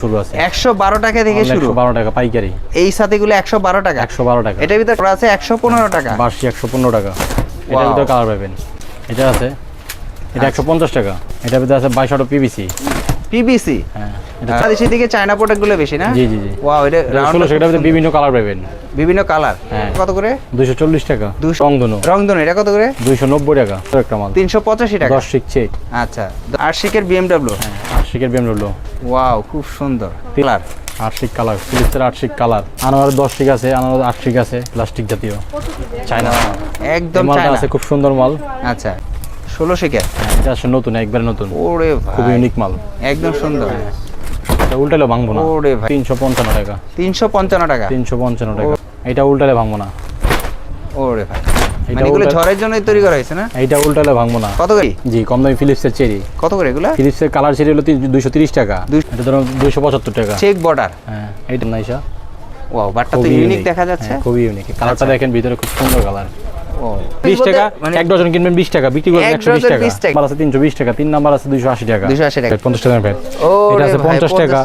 শুরু আছে। একশো বারো টাকা থেকে শুরু। একশো বারো টাকা পাইকারি। এই সাথেগুলো একশো বারো টাকা। একশো বারো টাকা। এটার ভিতরে আছে একশো পনেরো টাকা। বার্ষিক একশো পনেরো টাকা। এটার. ভিতরে কালার পাবেন। এটা আছে। এটা একশো পঞ্চাশ টাকা। এটার ভিতরে আছে বাইশ অটো পিবিসি পিবিসি হ্যাঁ এটা বাংলাদেশের দিকে চায়না প্রোডাক্টগুলো বেশি না? জি, জি, জি। ওয়াও এটা ষোলোশো এটার বিভিন্ন কালার পাবেন। বিভিন্ন কালার হ্যাঁ। কত করে? দুইশো চল্লিশ টাকা। 200 রংধনু। রংধনু এটা কত করে? দুইশো নব্বই টাকা। একটা মাল। তিনশো পঁচাশি টাকা। দশ শিক চেক আচ্ছা। আরশিকের বিএমডাব্লিউ হ্যাঁ। আশিকের বিএমডব্লিউ ওয়াও খুব সুন্দর। কালার। আটশিক কালার ফিলিপসের আটশিক কালার। আনোয়ারের দশ শিক আছে আনোয়ারের আট শিক আছে প্লাস্টিক জাতীয়। চায়না। একদম চায়না। আছে খুব সুন্দর মাল। আচ্ছা ষোলো শিকের? হ্যাঁ, এটা আসলে নতুন একবারে নতুন। ওরে খুব ইউনিক মাল। একদম সুন্দর। এটা উল্টালে ভাঙবো না। ওরে ভাই। তিনশো পঞ্চান্ন টাকা। তিনশো পঞ্চান্ন টাকা। তিনশো পঞ্চান্ন টাকা। এটা উল্টালে ভাঙবো না। ওরে ভাই। মানে এগুলো ঝড়ের জন্যই তৈরি করা হয়েছে না? এইটা উল্টালে ভাঙবো না। কত করে? জি কম দামি ফিলিপসের চেরি। কত করে এগুলো? ফিলিপসের কালার চেরি হলো দুইশো তিরিশ টাকা। এটা ধরুন দুইশো পঁচাত্তর টাকা। চেক বর্ডার হ্যাঁ এইটা নাইসা ওয়াও বাটটা তো ইউনিক দেখা যাচ্ছে। হ্যাঁ, খুবই ইউনিক কালারটা আচ্ছা। দেখেন ভিতরে খুব সুন্দর কালার টাকা মানে এক ডজন কিনবেন বিশ টাকা বিক্রি করবেন টাকা। 20 আছে তিনশো বিশ টাকা তিন নাম্বার আছে টাকা। 280 টাকা। পঞ্চাশ টাকা ও এটা আছে পঞ্চাশ টাকা।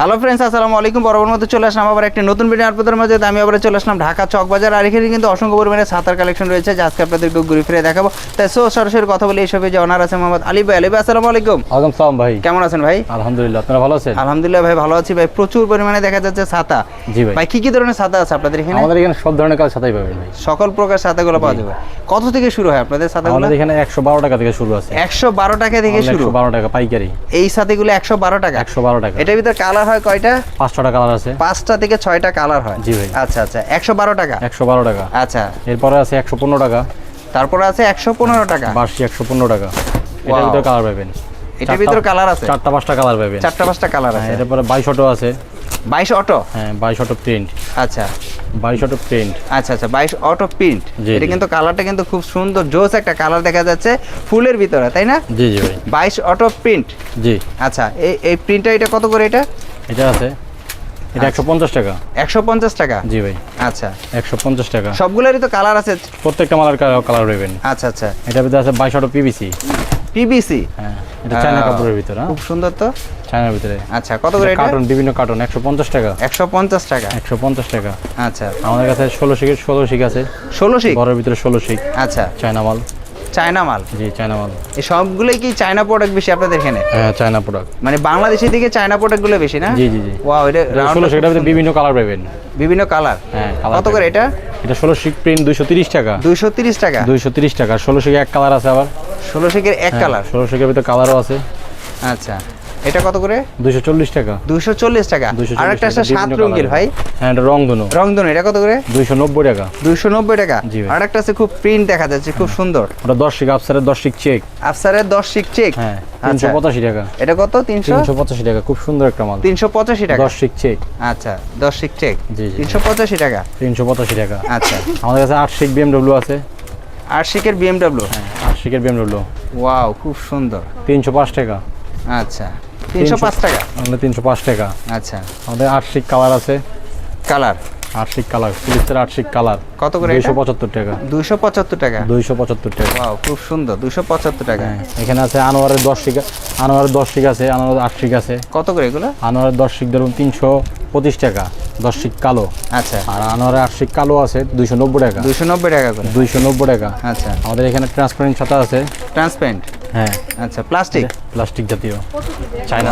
হ্যালো ফ্রেন্ডস আসসালামু আলাইকুম। বরাবর মতো চলে আসলাম আবার একটি নতুন ভিডিও আপনাদের মাঝে। আমি আবার চলে আসলাম ঢাকা চক বাজার। আর এখানে কিন্তু অসংখ্য পরিমাণে সাঁতার কালেকশন রয়েছে যা আজকে আপনাদের একটু ঘুরে ফিরে দেখাবো। তাই সো সরাসরি কথা বলি এইসবে যে অনার আছে মোহাম্মদ আলী ভাই। আলী ভাই আসসালামু আলাইকুম। আলম সালাম ভাই। কেমন আছেন ভাই? আলহামদুলিল্লাহ আপনারা ভালো আছেন? আলহামদুলিল্লাহ ভাই ভালো আছি ভাই। প্রচুর পরিমাণে দেখা যাচ্ছে ছাতা জি ভাই। ভাই কি কি ধরনের ছাতা আছে আপনাদের এখানে? আমাদের এখানে সব ধরনের কাজ সাথেই পাবেন ভাই। সকল প্রকার ছাতাগুলো পাওয়া যাবে। কত থেকে শুরু হয় আপনাদের ছাতাগুলো আমাদের এখানে একশো বারো টাকা থেকে শুরু আছে। একশো বারো টাকা থেকে শুরু? একশো বারো টাকা পাইকারি। এই ছাতিগুলো একশো বারো টাকা? একশো বারো টাকা। এটার ভিতর কালার হয় কয়টা? পাঁচশো টাকা কালার আছে। পাঁচটা থেকে ছয়টা কালার হয়। জি ভাই। আচ্ছা আচ্ছা। একশো বারো টাকা? একশো বারো টাকা। আচ্ছা। এরপরে আছে একশো পনেরো টাকা। তারপরে আছে একশো পনেরো টাকা। বার্ষিক একশো পনেরো টাকা। এটার ভিতরে কালার পাবেন। এটার ভিতরে কালার আছে? চারটা পাঁচটা কালার পাবেন। চারটা পাঁচটা কালার হ্যাঁ আছে। এরপরে বাইশ অটো আছে। বাইশ অটো হ্যাঁ বাইশ অটো প্রিন্ট আচ্ছা। বাইশ অটো প্রিন্ট আচ্ছা আচ্ছা বাইশ অটো প্রিন্ট এটা কিন্তু কালারটা কিন্তু খুব সুন্দর জোস একটা কালার দেখা যাচ্ছে ফুলের ভিতরে তাই না? জি জি ভাই। বাইশ অটো প্রিন্ট জি। আচ্ছা এই এই প্রিন্টটা এটা কত করে এটা? এটা আছে। এটা একশো পঞ্চাশ টাকা। একশো পঞ্চাশ টাকা? জি ভাই। আচ্ছা। একশো পঞ্চাশ টাকা। সবগুলোরই তো কালার আছে? প্রত্যেকটা মালার কালার পাবেন। আচ্ছা আচ্ছা। এটার ভিতরে আছে বাইশ অটো পিবিসি পিবিসি হ্যাঁ এটা চায়না কাপড়ের ভিতরে হ্যাঁ? খুব সুন্দর তো? চায়নার ভিতরে। আচ্ছা কত করে এটা কার্টন বিভিন্ন কার্টন একশো পঞ্চাশ টাকা। একশো পঞ্চাশ টাকা। একশো পঞ্চাশ টাকা। আচ্ছা। আমাদের কাছে ষোলো শিকের ষোলো শিক আছে। ষোলো শিক? ঘরের ভিতরে ষোলো শিক। আচ্ছা। চায়না মাল। চায়না মাল? জি চায়না মাল। এই সবগুলোই কি চায়না প্রোডাক্ট বেশি আপনাদের এখানে? হ্যাঁ চায়না প্রোডাক্ট মানে বাংলাদেশের দিকে চায়না প্রোডাক্টগুলো বেশি না? জি জি জি। ওয়াও এটা রাউন্ড সেটা বিভিন্ন কালার পাবেন। বিভিন্ন কালার হ্যাঁ কত করে এটা? এটা ষোলো শিক প্রিন্ট দুইশো তিরিশ টাকা। দুইশো তিরিশ টাকা? দুইশো তিরিশ টাকা ষোলো শিকের এক কালার আছে আবার। ষোলো শিকের এক কালার ষোলো শিকের ভিতরে কালারও আছে। আচ্ছা। এটা কত করে? দুইশো চল্লিশ টাকা। দুইশো চল্লিশ টাকা। 240 আর একটা আছে সাত colour ভাই। হ্যাঁ এটা রংধনু। রংধনু এটা কত করে? দুইশো নব্বই টাকা। দুইশো নব্বই টাকা। জি আর একটা আছে খুব প্রিন্ট দেখা যাচ্ছে খুব সুন্দর। ওটা দশ শিক আফসারের দশ শিক চেক। আফসারের দশ শিক চেক? হ্যাঁ আচ্ছা। তিনশো পঁচাশি টাকা। এটা কত? তিনশো? তিনশো পঁচাশি টাকা খুব সুন্দর একটা মাল। তিনশো পঁচাশি টাকা। দশ শিক চেক। আচ্ছা দশ শিক চেক। জি, জি। তিনশো পঁচাশি টাকা। তিনশো পঁচাশি টাকা। আচ্ছা। আমাদের কাছে আট শিক বিএমডব্লিউ আছে। আর শিকের বিএমডাব্লিউ? হ্যাঁ আট শিকের বিএমডব্লিউ। ওয়াও খুব সুন্দর। তিনশো পাঁচ টাকা। আচ্ছা। তিনশো পাঁচ টাকা। আমাদের তিনশো পাঁচ টাকা। আচ্ছা। আমাদের আট কালার আছে। কালার? আট কালার ফিলিপসের আট কালার। কত করে দুইশো পঁচাত্তর টাকা। দুইশো পঁচাত্তর টাকা? দুইশো পঁচাত্তর টাকা। ওয়াও খুব সুন্দর দুইশো পঁচাত্তর টাকা। হ্যাঁ এখানে আছে আনোয়ারের দশ শিক আনোয়ারের দশ শিক আছে আনোয়ারের আট শিক আছে। কত করে এগুলো? আনোয়ারের দশ শিক ধরুন তিনশো পঁচিশ টাকা দশ শিক কালো। আচ্ছা। আর আনোয়ারের আট শিক কালো আছে দুইশো নব্বই টাকা। দুইশো নব্বই টাকা করে? দুইশো নব্বই টাকা। আচ্ছা। আমাদের এখানে ট্রান্সপারেন্ট ছাতা আছে। ট্রান্সপারেন্ট হ্যাঁ। আচ্ছা প্লাস্টিক? প্লাস্টিক জাতীয়। চায়না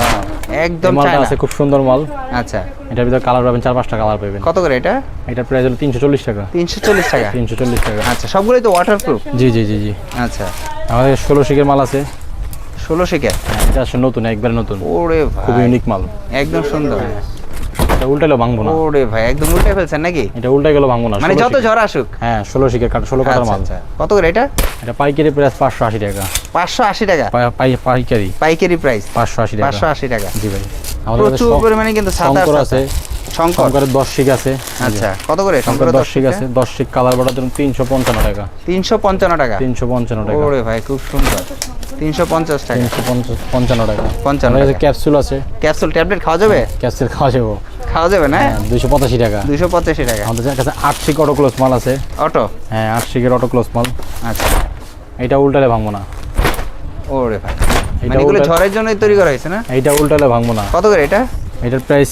একদম চায়না। আছে খুব সুন্দর মাল। আচ্ছা। এটার ভিতরে কালার পাবেন চার পাঁচটা কালার পাবেন। কত করে এটা? এটার প্রাইস হলো তিনশো চল্লিশ টাকা। তিনশো চল্লিশ টাকা? তিনশো চল্লিশ টাকা। আচ্ছা সবগুলোই তো ওয়াটারপ্রুফ জি জি জি জি। আচ্ছা। আমাদের ষোলো শিকের মাল আছে। ষোলো শিকের? হ্যাঁ, এটা আসলে নতুন একবারে নতুন। ওরে খুব ইউনিক মাল। একদম সুন্দর। এটা উল্টাইলে ভাঙবো না। ওরে ভাই একদম উল্টে ফেলছেন নাকি? এটা উল্টে গেলে ভাঙবো না মানে যত ঝড় আসুক। হ্যাঁ ষোলো শিকের কাঠ ষোলো কাটার আচ্ছা মাল। আচ্ছা। কত করে এটা? এটা পাইকারি প্রাইস পাঁচশো আশি টাকা। পাঁচশো আশি টাকা? পাই- পাই- পাইকারি। পাইকারি প্রাইস? পাঁচশো আশি টাকা। পাঁচশো আশি টাকা। জি ভাই। প্রচুর পরিমাণে কিন্তু শঙ্কর আছে। শঙ্কর? শঙ্করের দশ শিক আছে। আচ্ছা কত করে? শঙ্কর দশ শিক আছে। দশ শিক কালার বড় ধরুন তিনশো পঞ্চান্ন টাকা। তিনশো পঞ্চান্ন টাকা? তিনশো পঞ্চান্ন টাকা। ওরে ভাই খুব সুন্দর। তিনশো পঞ্চাশ টাকা। তিনশো পঞ্চান্ন টাকা। পঞ্চান্ন। ক্যাপসুল আছে। ক্যাপসুল ট্যাবলেট খাওয়া যাবে? ক্যাপসুল খাওয়া যাব। খাওয়া যাবে না? হ্যাঁ দুইশো পঁচাশি টাকা। দুইশো পঁচাশি টাকা। আমাদের কাছে আট শিক অটো ক্লোজ মাল আছে? অটো? হ্যাঁ আট শিকের অটো ক্লোজ মাল। আচ্ছা। এইটা উল্টালে ভাঙবো না। ওরে ভাই। এটা মানে এগুলো ঝড়ের জন্যই তৈরি করা হয়েছে না? এইটা উল্টালে ভাঙবো না। কত করে এটা? এটার প্রাইস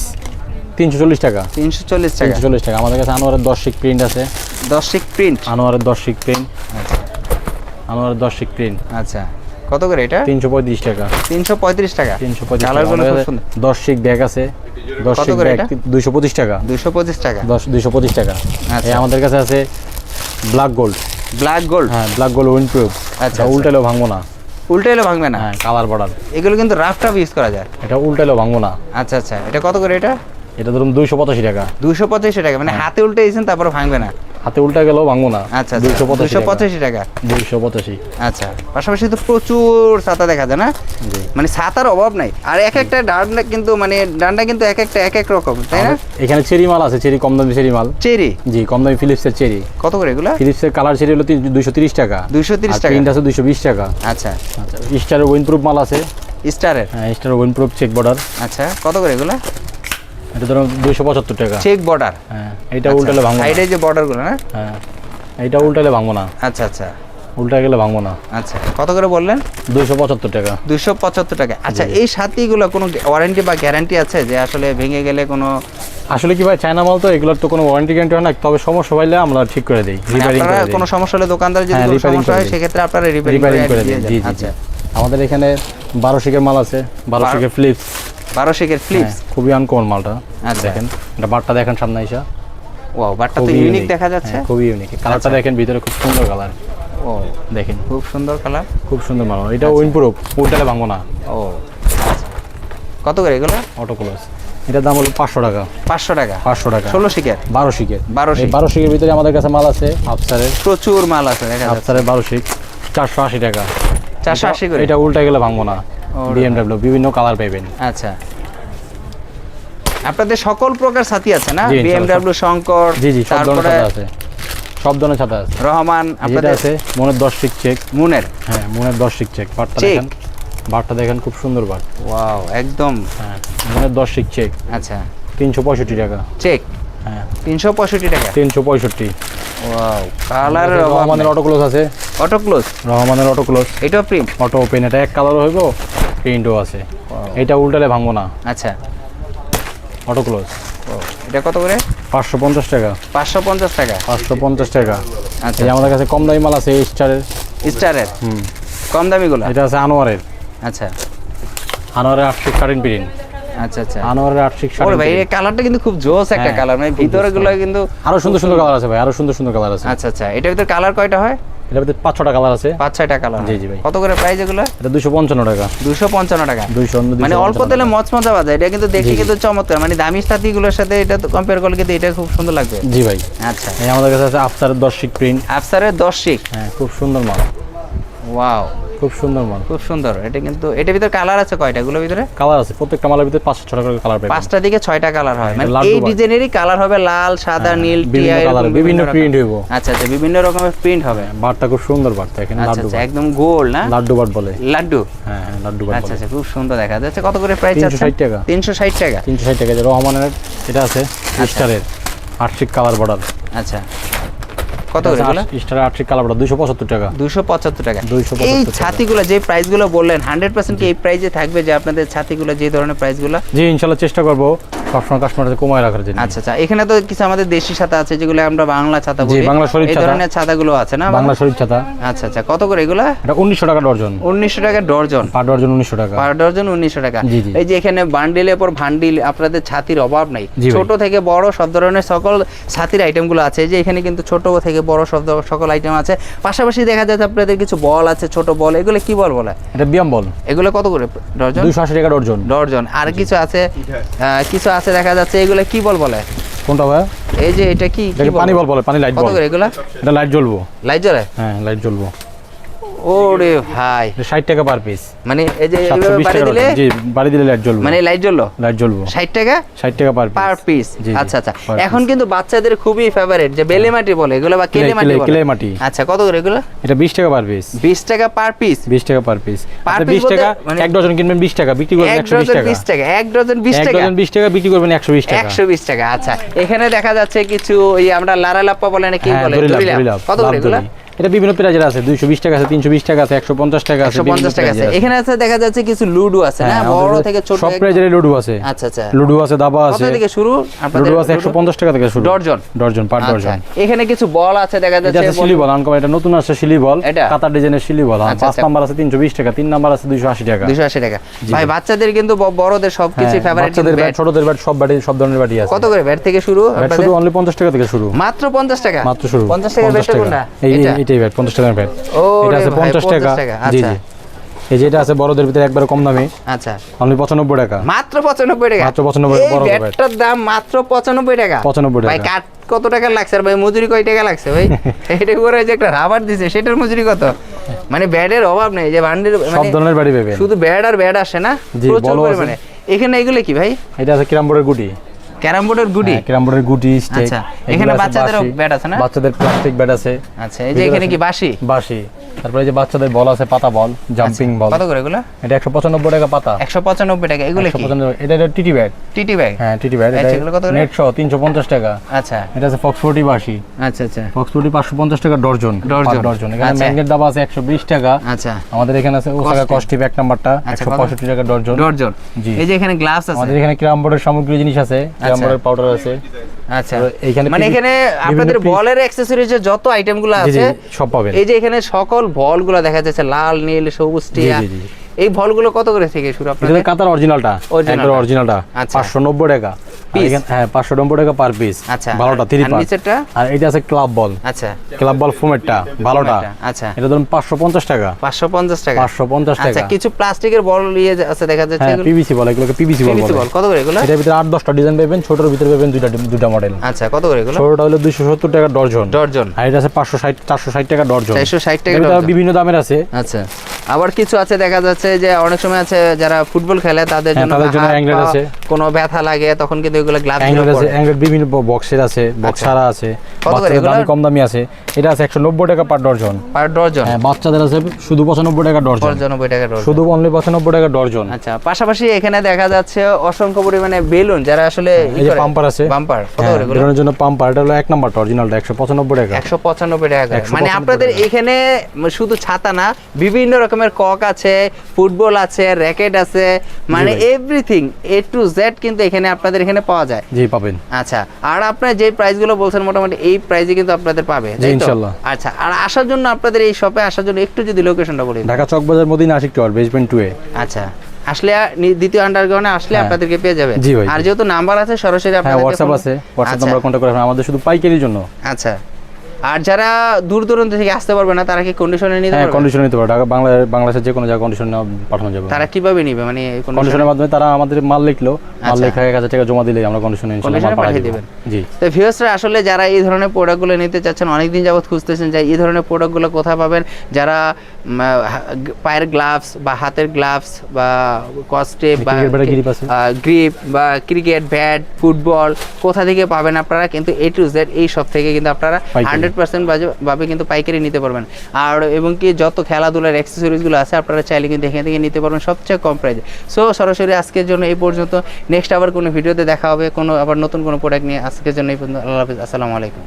তিনশো চল্লিশ টাকা। তিনশো চল্লিশ টাকা। তিনশো চল্লিশ টাকা। আমাদের কাছে আনোয়ারের দশ শিক প্রিন্ট আছে। দশ শিক প্রিন্ট আনোয়ারের দশ শিক প্রিন্ট আনোয়ারের দশ শিক প্রিন্ট আচ্ছা। কত করে এটা? তিনশো পঁয়ত্রিশ টাকা। তিনশো পঁয়ত্রিশ টাকা। তিনশো পঁয়ত্রিশ কালারগুলো খুব সুন্দর। দশ শিক ব্যাগ আছে। দশ কত শিক ব্যাগ এটা? দুইশো পঁচিশ টাকা। দুশো পঁচিশ টাকা। দশ দুইশো পঁচিশ টাকা। আচ্ছা। এই আমাদের কাছে আছে ব্ল্যাক গোল্ড। Black gold? হ্যাঁ ব্ল্যাক গোল্ড উইন্ড প্রুফ আচ্ছা, আচ্ছা। উল্টালেও ভাঙবো না। উল্টে এলে ভাঙবে না? হ্যাঁ কালার বর্ডার। এগুলো কিন্তু রাফ টাফ ইউজ করা যায়। এটা উল্টালেও ভাঙবো না। আচ্ছা আচ্ছা। এটা কত করে এটা? এটা ধরুন দুইশো পঁচাশি টাকা। দুশো পঁচাশি টাকা। মানে হাতে উল্টে দিয়েছেন তারপরে ভাঙবে না। হাতে উল্টা গেলেও ভাঙবো না। আচ্ছা দুইশো আচ্ছা পঁচাশি দুশো পঁচাশি টাকা। দুইশো পঁচাশি। আচ্ছা পাশাপাশি তো প্রচুর ছাতা দেখা যায় না? মানে ছাতার অভাব নাই। আর এক একটা ডান্ডা কিন্তু মানে ডান্ডা কিন্তু এক একটা এক এক রকম তাই না? এখানে চেরি মাল আছে চেরি কম দামি চেরি মাল। চেরি? জি কম দামি ফিলিপসের চেরি। কত করে এগুলো? ফিলিপসের কালার চেরি হলো দুইশো তিরিশ টাকা। দুইশো তিরিশ টাকা। আছে দুইশো বিশ টাকা। আচ্ছা। আচ্ছা স্টারের উইন প্রুফ মাল আছে। স্টারের? হ্যাঁ স্টারের উইন প্রুফ চেক বর্ডার আচ্ছা কত করে এগুলো? এটা দুইশো পঁচাত্তর টাকা। চেক বর্ডার হ্যাঁ এটা উল্টালে ভাঙবো সাইডে যে বর্ডারগুলো না? হ্যাঁ এটা উল্টালে ভাঙবো না। আচ্ছা আচ্ছা। উল্টা গেলে ভাঙবো না। আচ্ছা কত করে বললেন? দুইশো পঁচাত্তর টাকা। দুশো পঁচাত্তর টাকা। আচ্ছা এই সাথীগুলো কোনো ওয়ারেন্টি বা গ্যারান্টি আছে যে আসলে ভেঙে গেলে কোনো আসলে কি ভাই চায়না মাল তো এগুলোর তো কোনো ওয়ারেন্টি গ্যারান্টি হয় না তবে সমস্যা হইলে আমরা ঠিক করে দিই মানে রিপেয়ারিং করে দিই। কোনো সমস্যা হলে দোকানদার যদি হ্যাঁ, কোনো সমস্যা হয়। সেক্ষেত্রে আপনারা রিপেয়ারিং করে করে দিই। আচ্ছা। আমাদের এখানে বারো শিকের মাল আছে বারো- শিকের ফ্লিপস বারো শেখের ফ্লিপস খুবই আনকমন মালটা আচ্ছা। দেখেন। এটা বারটা দেখেন সামনে এসা ও বাটটা তো ইউনিক দেখা যাচ্ছে। হ্যাঁ, খুবই ইউনিক কালারটা আচ্ছা। দেখেন ভিতরে খুব সুন্দর কালার ও দেখেন। খুব সুন্দর কালার খুব সুন্দর মাল। এটা আচ্ছা। উইন প্রুফ উল্টালে ভাঙবো না। ও আচ্ছা। কত করে এগুলো? অটো ক্লোজ এটার দাম হলো পাঁচশো টাকা। পাঁচশো টাকা। পাঁচশো টাকা। ষোলো শিকের? বারো শিকের। বারো। বারো শিকের ভিতরে আমাদের কাছে মাল আছে আফসারের প্রচুর মাল আছে দেখা যাচ্ছে। আফসারের বারো শিক চারশো আশি টাকা। চারশো আশি করে? এটা উল্টা গেলে ভাঙবো না। বিএমডাব্লিউ বিভিন্ন কালার পাবেন আচ্ছা। আপনাদের সকল প্রকার সাথী আছে না। বিএমডাব্লিউ শঙ্কর জি জি সব ধরনের ছাতা আছে। সব ধরনের ছাতা আছে। রহমান আপনাদের আছে মনের দশ শিক চেক মুনের। হ্যাঁ মনের দশ শিক চেক Check? দেখেন। বারটা দেখেন খুব সুন্দর বার। ওয়াও একদম। হ্যাঁ মনের দশ শিক চেক আচ্ছা। তিনশো পঁয়ষট্টি টাকা। চেক হ্যাঁ। তিনশো পঁয়ষট্টি টাকা। তিনশো পঁয়ষট্টি। ওয়াও কালার রহমানের অটো ক্লোজ আছে। অটো ক্লোজ রহমানের অটো ক্লোজ এটা প্রিন্ট অটো ওপেন এটা এক কালারও হইব? প্রিন্টও আছে। এটা উল্টালে ভাঙবো না। আচ্ছা। অটো ক্লোজ এটা কত করে? পাঁচশো পঞ্চাশ টাকা। পাঁচশো পঞ্চাশ টাকা। পাঁচশো পঞ্চাশ টাকা। আচ্ছা। আমাদের কাছে কম দামি মাল আছে স্টারের। স্টারের? হুম। কম দামিগুলো? এটা আছে আনোয়ারের। আচ্ছা। আনোয়ারের আটশিক কারেন্ট প্রিন্ট আচ্ছা আচ্ছা। আনোয়ারের আটশিক ওরে ভাই এই কালারটা কিন্তু খুব জোস একটা হ্যাঁ, কালার। মানে ভিতরে গুলো কিন্তু আরও সুন্দর সুন্দর কালার আছে ভাই আরও সুন্দর সুন্দর কালার আছে। আচ্ছা আচ্ছা। এটার ভিতরে কালার কয়টা হয়? এটার ভিতরে পাঁচ ছটা কালার আছে। পাঁচ ছয়টা কালার জি, জি ভাই। কত করে প্রাইস এগুলো? এটা দুশো পঞ্চান্ন টাকা। দুশো পঞ্চান্ন টাকা। দুইশো মানে অল্প তেলে মচমচা বাজা এটা কিন্তু দেখে। কিন্তু চমৎকার। মানে দামি সাথীগুলোর সাথে এটা তো কম্পেয়ার করলে কিন্তু এটা খুব সুন্দর লাগবে। জি ভাই। আচ্ছা। আমাদের কাছে আছে আফতারের দশ শিক প্রিন্ট আফসারের দশ শিক হ্যাঁ খুব সুন্দর মাল। ওয়াও খুব সুন্দর মাল। খুব সুন্দর। এটা কিন্তু এটার ভিতরে কালার আছে কয়টা? এগুলোর ভিতরে? কালার আছে। প্রত্যেকটা মালের ভিতরে পাঁচশো ছটা করে কালার পাবেন। পাঁচটা দিকে ছয়টা কালার হয়। মানে এই ডিজাইনেরই কালার হবে লাল সাদা হ্যাঁ, নীল বিভিন্ন টিয়া, এরকম বিভিন্ন প্রিন্ট হইব। আচ্ছা আচ্ছা বিভিন্ন রকমের প্রিন্ট হবে। বারটা খুব সুন্দর বারটা এখানে আচ্ছা লাড্ডু আচ্ছা একদম গোল না? লাড্ডু বার বলে। লাড্ডু? হ্যাঁ হ্যাঁ লাড্ডু বার আচ্ছা আচ্ছা খুব সুন্দর দেখা যাচ্ছে। কত করে প্রাইস 360 টাকা। তিনশো ষাট টাকা। তিনশো ষাট টাকা। যে রহমানের এটা আছে স্টারের আটশিক কালার বর্ডার আচ্ছা। কত করে এগুলো স্টারের আটশিক কালার বর্ডার টাকা। দুশো পঁচাত্তর টাকা। এই ছাতিগুলো যে প্রাইসগুলো বললেন হান্ড্রেড পার্সেন্ট কি এই প্রাইসে থাকবে যে আপনাদের ছাতিগুলো যে ধরনের প্রাইসগুলো জি ইনশাল্লাহ চেষ্টা করব সবসময় কাস্টমারদের কমায় রাখার জন্য। আচ্ছা আচ্ছা। এখানে তো কিছু আমাদের দেশি ছাতা আছে যেগুলো আমরা বাংলা ছাতা বলি। বাংলা শরীফ এই ধরনের ছাতাগুলো আছে না বাংলা? শরীর ছাতা। আচ্ছা আচ্ছা। কত করে এগুলো? এটা উনিশশো টাকা ডর্জন উনিশশো টাকা ডর্জন পার ডর্জন টাকা। পার ডর্জন উনিশশো টাকা। এই যে এখানে বান্ডিলের পর ভান্ডিল আপনাদের ছাতির অভাব নাই। ছোট থেকে বড় সব ধরনের সকল ছাতির আইটেমগুলো আছে। এই যে এখানে কিন্তু ছোট থেকে বড় সব সকল আইটেম আছে। পাশাপাশি দেখা যাচ্ছে আপনাদের কিছু বল আছে ছোট বল এগুলো কি বল বলে? এটা বিয়াম বল। এগুলো কত করে? ডর্জন দুশো আশি টাকা ডর্জন ডর্জন আর কিছু আছে? কিছু আছে দেখা যাচ্ছে এগুলো কি বল বলে? কোনটা ভাই? এই যে এটা কি পানি বল? বলে পানি লাইট কত বল। করে এগুলো? এটা লাইট জ্বলবো। লাইট জ্বলে? হ্যাঁ লাইট জ্বলবো। ওরে ভাই। এটা ষাট টাকা পার পিস মানে এই যে এইভাবে বাড়ি দিলে? জি বাড়ি দিলে লাইট জ্বলবো। মানে লাইট জ্বললো? লাইট জ্বলবো। ষাট টাকা? ষাট টাকা পার পার পিস জি, জি, আচ্ছা আচ্ছা। এখন কিন্তু বাচ্চাদের খুবই ফেভারিট যে বেলে মাটি বলে এগুলো বা কেলে মাটি বলে। কিলে মাটি। আচ্ছা কত করে এগুলো? এটা বিশ টাকা পার পিস বিশ টাকা পার পিস বিশ টাকা পার পিস piece বিশ টাকা মানে- এক ডজন কিনবেন বিশ টাকা বিক্রি করবেন এক একশো বিশ ডজন টাকা। বিশ টাকা এক ডজন বিশ এক টাকা। ডজন বিশ টাকা বিক্রি করবেন একশো বিশ টাকা। একশো বিশ টাকা আচ্ছা। এখানে দেখা যাচ্ছে কিছু ওই আমরা লারা লাপ্পা বলে না কি হ্যাঁ, বলে কত করে এগুলো। এটা বিভিন্ন প্রাইজের আছে দুইশো বিশ টাকা আছে তিনশো বিশ টাকা আছে একশো পঞ্চাশ টাকা আছে একশো পঞ্চাশ টাকা আছে। এখানে আছে দেখা যাচ্ছে কিছু লুডো আছে না? হ্যাঁ, বড় থেকে ছোট সব প্রাইজের লুডু আছে। আচ্ছা আচ্ছা। লুডু আছে দাবা কত আছে। থেকে শুরু? আপনাদের লুডু আছে একশো পঞ্চাশ টাকা থেকে শুরু। ডর্জন? ডর্জন পার আচ্ছা। ডর্জন। এখানে কিছু বল আছে দেখা যাচ্ছে আছে শিলি বল আনকম এটা নতুন আসছে শিলি বল। কাতার ডিজাইনের শিলি বল। আর আচ্ছা, পাঁচ আচ্ছা। নাম্বার আছে তিনশো বিশ টাকা তিন নাম্বার আছে দুইশো আশি টাকা। দুশো আশি টাকা। ভাই বাচ্চাদের কিন্তু বড়দের সবকিছু হ্যাঁ, ফেভারিট বাচ্চাদের ব্যাট ছোটদের ব্যাট সব ব্যাটই সব ধরনের ব্যাটই আছে। কত করে ব্যাট থেকে শুরু? শুধু অনলি পঞ্চাশ টাকা থেকে শুরু। মাত্র পঞ্চাশ টাকা? মাত্র শুরু। পঞ্চাশ টাকার ব্যাটটা কোনটা? এই এটা? এই- এইটাই ব্যাট পঞ্চাশ টাকার ব্যাট ও এটা আছে পঞ্চাশ টাকা। জি আচ্ছা। জি। এই যেটা আছে বড়দের ভিতরে একবারে কম দামে। আচ্ছা। অনলি পঁচানব্বই টাকা। মাত্র পঁচানব্বই টাকা? মাত্র 95 এই বড় ব্যাটটার দাম মাত্র পঁচানব্বই টাকা? 95 টাকা। ভাই কাঠ কত টাকা লাগছে? আর ভাই মজুরি কয় টাকা লাগছে ভাই? এটা করে যে একটা রাবার দিছে সেটার মজুরি কত? মানে ব্যাটের অভাব নেই যে বান্ডির সব মানে ধরনের ব্যাটই পাবেন। শুধু ব্যাড আর ব্যাড আসে না? প্রচুর পরিমাণে। এখানে এগুলো কি ভাই? এটা আছে ক্যারাম বোর্ডের গুটি। ক্যারাম বোর্ডের গুডি হ্যাঁ, ক্যারাম বোর্ডের গুটি স্টেক আচ্ছা, এখানে বাচ্চাদেরও ব্যাট আছে না? বাচ্চাদের প্লাস্টিক ব্যাট আছে। আচ্ছা এই যে এখানে কি বাসি বাঁশি। তারপরে যে বাচ্চাদের বল আছে পাতা বল জাম্পিং বল। কত করে এগুলো? এটা একশো পঁচানব্বই টাকা পাতা। একশো পঁচানব্বই টাকা এগুলো কি? পঁচানব্বই এটা এটা টিটি ব্যাট। টিটি ব্যাগ হ্যাঁ টিটি ব্যাট আচ্ছা, এগুলো কত করে? নেট তিনশো পঞ্চাশ টাকা। আচ্ছা। এটা আছে ফক্স ফোর্টি বাঁশি আচ্ছা আচ্ছা। ফক্স ফোর্টি পাঁচশো পঞ্চাশ টাকা ডর্জন। ডর্জন। ডর্জন। এখানে আচ্ছা। ম্যাগনেট দাবা আছে একশো বিশ টাকা। আচ্ছা। আমাদের এখানে আছে ওসাকা। কস্টিভ এক নাম্বারটা আচ্ছা, একশো কত? পঁয়ষট্টি টাকা ডর্জন। ডর্জন। জি। এই যে এখানে গ্লাভস আছে। আমাদের এখানে ক্রাম বোর্ডের সামগ্রী জিনিস আছে ক্রাম আচ্ছা। বোর্ডের পাউডার আছে। আচ্ছা। তো এইখানে মানে এখানে আপনাদের বলের অ্যাক্সেসরিজ যত আইটেমগুলো আছে সব পাবেন। এই যে এখানে সকল বলগুলো দেখা যাচ্ছে লাল নীল সবুজ টিয়া। এই ভলগুলো কত করে থেকে শুরু এটা আপনাদের কাতার অরিজিনালটা। অরিজিনালটা আচ্ছা। পাঁচশো নব্বই টাকা এখানে- হ্যাঁ টাকা পার পিস আচ্ছা ভালোটা আর পার নিচেরটা? আর এটা আছে ক্লাব বল আচ্ছা। ক্লাব বল ফোমেরটা ভালোটা। আচ্ছা। এটা ধরুন পাঁচশো পঞ্চাশ টাকা। পাঁচশো পঞ্চাশ টাকা? পাঁচশো পঞ্চাশ আচ্ছা টাকা কিছু প্লাস্টিকের বল ইয়ে আছে দেখা যাচ্ছে হ্যাঁ এগুলো? পিভিসি বল এগুলোকে পিভিসি বল। বল কত করে এগুলো? এটার ভিতরে আট দশটা ডিজাইন পাবেন ছোটোর ভিতরে পাবেন দুইটা দুইটা মডেল আচ্ছা কত করে এগুলো? ছোটটা হলো দুইশো সত্তর টাকা ডর্জন ডর্জন আর এটা আছে পাঁচশো ষাট চারশো ষাট টাকা ডর্জন ষাট টাকা। বিভিন্ন দামের আছে। আচ্ছা। আবার কিছু আছে দেখা যাচ্ছে যে অনেক সময় আছে যারা ফুটবল খেলে তাদের হ্যাঁ, জন্য আছে। কোনো ব্যথা লাগে তখন কিন্তু এগুলো গ্লাভস অ্যাঙ্গেল আছে অ্যাঙ্গেল বিভিন্ন বক্সের আছে বক্সারা আছে কত বাচ্চাদের দামি কম দামি আছে। এটা আছে একশো নব্বই টাকা পার ডর্জন পার ডর্জন হ্যাঁ বাচ্চাদের আছে শুধু পঁচানব্বই টাকা ডর্জন পঁচানব্বই টাকা ডর্জন শুধু অনলি পঁচানব্বই টাকা ডর্জন আচ্ছা পাশাপাশি এখানে দেখা যাচ্ছে অসংখ্য পরিমাণে বেলুন যারা আসলে এই যে পাম্পার আছে। বাম্পার কত হ্যাঁ করে এগুলো? জন্য পাম্পার এটা হলো এক নাম্বারটা অরিজিনালটা একশো পঁচানব্বই টাকা। একশো পঁচানব্বই টাকা মানে আপনাদের এখানে শুধু ছাতা না বিভিন্ন রকমের কক আছে ফুটবল আছে র্যাকেট আছে মানে এভরিথিং এ টু জেড কিন্তু এখানে আপনাদের এখানে পাওয়া যায়। জি পাবেন। আচ্ছা আর আপনার যে প্রাইসগুলো বলছেন মোটামুটি এই প্রাইসে কিন্তু আপনাদের পাবে তাই তো? ইনশাল্লাহ। আচ্ছা আর আসার জন্য আপনাদের এই শপে আসার জন্য একটু যদি লোকেশনটা বলি। Dhaka Chawkbazar Madina Ashiq tower basement two A আচ্ছা আসলে দ্বিতীয় আন্ডারগ্রাউন্ডে আসলে হ্যাঁ। আপনাদেরকে পেয়ে যাবে আর যেহেতু নাম্বার আছে সরাসরি হ্যাঁ আপনাদেরকে হোয়াটসঅ্যাপ আছে। হোয়াটসঅ্যাপ নাম্বার কন্ট্যাক্ট করে আমাদের শুধু পাইকারির জন্য। আচ্ছা। আর যারা দূর দূরান্ত থেকে আসতে পারবে না তারা কি কন্ডিশনে নিতে হ্যাঁ পারবে? কন্ডিশন নিতে পারো ঢাকা বাংলা বাংলাদেশের যে কোনো জায়গায় কন্ডিশন পাঠানো যাবে। তারা কীভাবে নিবে? মানে কন্ডিশনের মাধ্যমে তারা আমাদের মাল লিখলো। মাল আচ্ছা। লেখা এক হাজার টাকা জমা দিলে আমরা কন্ডিশনে Condition পাঠিয়ে দেবেন। জি। তো ভিউয়ার্সরা আসলে যারা এই ধরনের প্রোডাক্টগুলো নিতে চাচ্ছেন অনেকদিন যাবত খুঁজতেছেন যে এই ধরনের প্রোডাক্টগুলো কোথায় পাবেন। যারা পায়ের গ্লাভস বা হাতের গ্লাভস বা কস্টেপ বা। গ্রিপ বা ক্রিকেট ব্যাট ফুটবল কোথা থেকে পাবেন আপনারা? কিন্তু এ টু জেড এই সব থেকে কিন্তু আপনারা। হান্ড্রেড পার্সেন্ট ভাবে কিন্তু পাইকারি নিতে পারবেন। আর এবং কি যত খেলাধুলার অ্যাক্সেসরিজগুলো আছে, আপনারা চাইলে কিন্তু এখান থেকে নিতে পারবেন সবচেয়ে কম প্রাইসে সো সরাসরি আজকের জন্য এই পর্যন্ত। নেক্সট আবার কোনো ভিডিওতে দেখা হবে, কোনো আবার নতুন কোনো প্রোডাক্ট নিয়ে। আজকের জন্য এই পর্যন্ত। আল্লাহ হাফিজ। আসসালামু আলাইকুম।